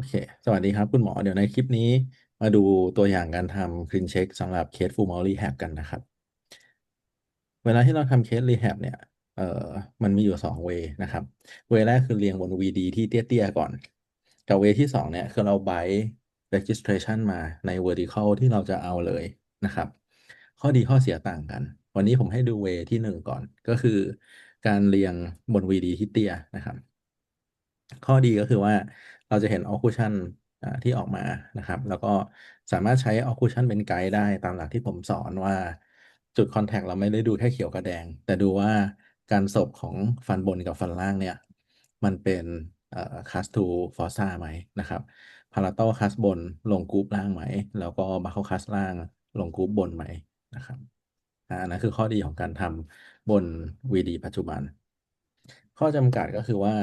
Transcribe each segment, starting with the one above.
โอเค สวัสดีครับคุณหมอ เดี๋ยวในคลิปนี้มาดูตัวอย่างการทำ clean check สำหรับเคส full mouth rehab กันนะครับ เวลาที่เราทำเคส rehab เนี่ย เอ่อ มันมีอยู่2 way นะครับ way แรกคือเรียงบน VD ที่เตี้ยๆก่อน กับ way ที่2เนี่ยคือเรา bind registration มาใน vertical ที่เราจะเอาเลยนะครับ ข้อดีข้อเสียต่างกัน วันนี้ผมให้ดู way ที่1ก่อน ก็คือ การเรียงบน VD ที่เตี้ยนะครับข้อดีก็คือว่า เราจะเห็น occlusion อ่าที่ออกมานะครับ แล้วก็สามารถใช้ occlusion เป็นไกด์ได้ตามหลักที่ผมสอนว่าจุด contact เราไม่ได้ดูแค่เขียวกับแดง แต่ดูว่าการสบของฟันบนกับฟันล่างเนี่ย มันเป็นเอ่อ class 2 fossa ไหมนะครับ palatal class บนลงกรุ๊ปล่างไหม แล้วก็ buccal class ล่างลงกรุ๊ปบนไหมนะครับอันนั้นคือข้อดีของการทำบน VD ปัจจุบัน ข้อจำกัดก็คือว่า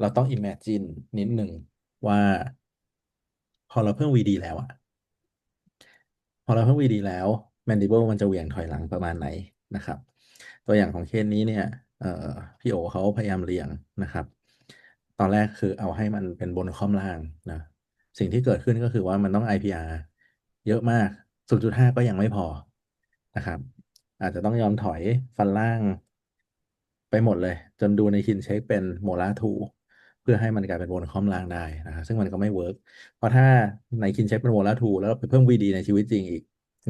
เราต้อง imagine นิดหนึ่งว่า พอเราเพิ่ม VD แล้วอะพอเราเพิ่ม VD แล้ว mandible มันจะเหวี่ยงถอยหลังประมาณไหนนะครับ ตัวอย่างของเคสนี้เนี่ยพี่โอเขาพยายามเรียงนะครับ ตอนแรกคือเอาให้มันเป็นบนค่อมล่างนะสิ่งที่เกิดขึ้นก็คือว่ามันต้อง IPR เยอะมาก 0.5 ก็ยังไม่พอนะครับ อาจจะต้องยอมถอยฟันล่างไปหมดเลย จนดูในคินเช็คเป็นโมลาทู เพื่อให้มันกลายเป็นบนคอมล่างได้นะครับซึ่งมันก็ไม่เวิร์กเพราะถ้าในคินเช็คเป็นโมลาร์ทูแล้วไปเพิ่ม VD ในชีวิตจริงอีก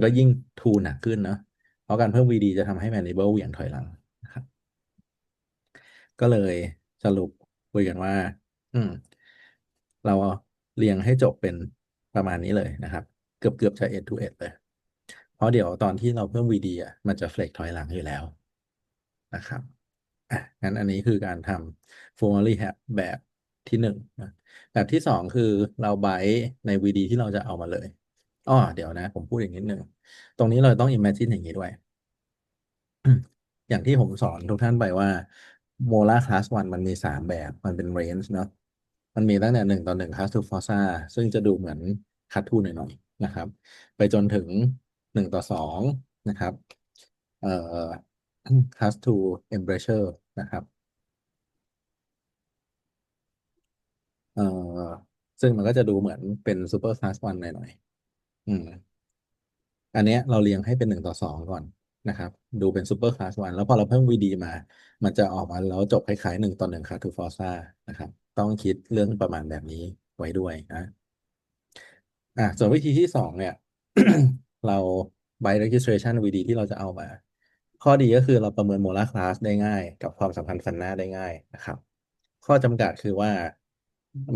ก็ยิ่งทูหนักขึ้นเนาะเพราะการเพิ่ม VD จะทำให้ mandible เหวี่ยงถอยหลังนะครับก็เลยสรุปคุยกันว่า อืม เราเรียงให้จบเป็นประมาณนี้เลยนะครับ เกือบเกือบจะ end to end เลย เพราะเดี๋ยวตอนที่เราเพิ่ม VD อะมันจะเฟลกถอยหลังอยู่แล้วนะครับ อะงั้นอันนี้คือการทำ full rehab แบบที่หนึ่งนะแบบที่สองคือเราไบใน VD ที่เราจะเอามาเลยอ้อเดี๋ยวนะ ผมพูดอย่างนิดนึง ตรงนี้เราต้อง imagine อย่างนี้ด้วย อย่างที่ผมสอนทุกท่านไปว่า molar class 1มันมี3แบบมันเป็น range เนาะมันมีตั้งแต่1ต่อ1 class 2 fossa ซึ่งจะดูเหมือน cut 2หน่อยๆนะครับ ไปจนถึง1ต่อ2นะครับ เอ่อ class 2 embrasure นะครับเอ่อซึ่งมันก็จะดูเหมือนเป็น super class 1หน่อยๆอืม อันเนี้ยเราเรียงให้เป็น1ต่อ2ก่อนนะครับ ดูเป็น super class 1แล้วพอเราเพิ่ม VD มา มันจะออกมาแล้วจบคล้ายๆ1ต่อ1 class 2 fossa นะครับ ต้องคิดเรื่องประมาณแบบนี้ไว้ด้วยนะอะส่วนวิธีที่2เนี่ย เรา by registration VD ที่เราจะเอามา ข้อดีก็คือเราประเมิน molar class ได้ง่าย กับความสัมพันธ์ฟันหน้าได้ง่ายนะครับ ข้อจำกัดคือว่า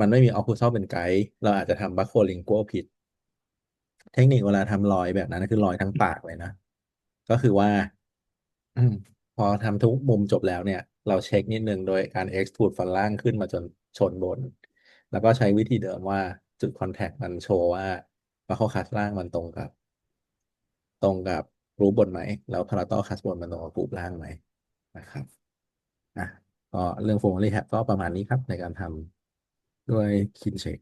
มันไม่มี occlusal เป็นไกด์เราอาจจะทำ buccolingual ผิด เทคนิคเวลาทำรอยแบบนั้นคือรอยทั้งปากเลยนะ ก็คือว่าอพอทำทุกมุมจบแล้วเนี่ย เราเช็คนิดนึงโดยการ extrude ฟันล่างขึ้นมาจนชนบน แล้วก็ใช้วิธีเดิมว่าจุด contact มันโชว์ว่า buccal cusp ล่างมันตรงกับ ตรงกับ กรุ๊ปบนไหม แล้วพาราตอคัสบนมันตรงกับกรุ๊ปล่างไหมนะครับอะก็เรื่อง full rehab ก็ประมาณนี้ครับในการทำด้วยคินเช่